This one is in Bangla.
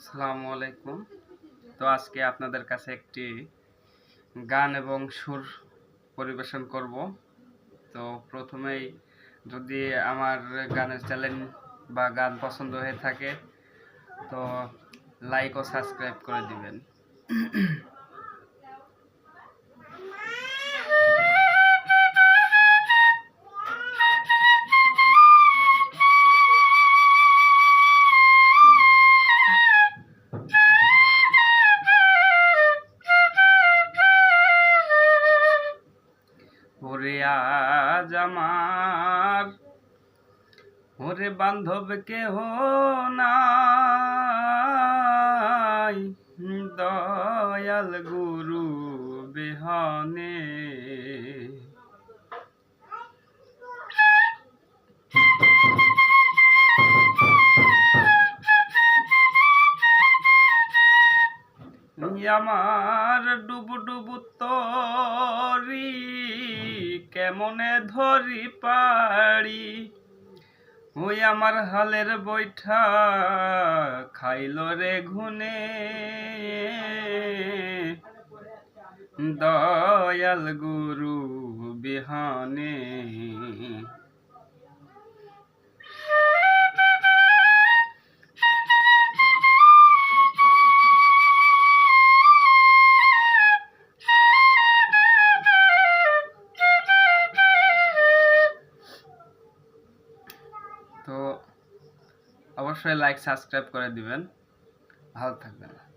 আসসালামু আলাইকুম। তো আজকে আপনাদের কাছে একটি গান এবং সুর পরিবেশন করব। তো প্রথমেই যদি আমার গানের চ্যানেল বা গান পছন্দ হয়ে থাকে, তো লাইক ও সাবস্ক্রাইব করে দিবেন। ওরে আজ আমার। ওরে বান্ধব কেহ নাই দয়াল গুরু বিহনে। আমার ডুবু কেমনে ধরি পাড়ি? ওই আমার হালের বৈঠা খাইল রে ঘুনে। দয়াল গুরু বিহানে। তো অবশ্যই লাইক সাবস্ক্রাইব করে দিবেন। ভালো থাকবেন।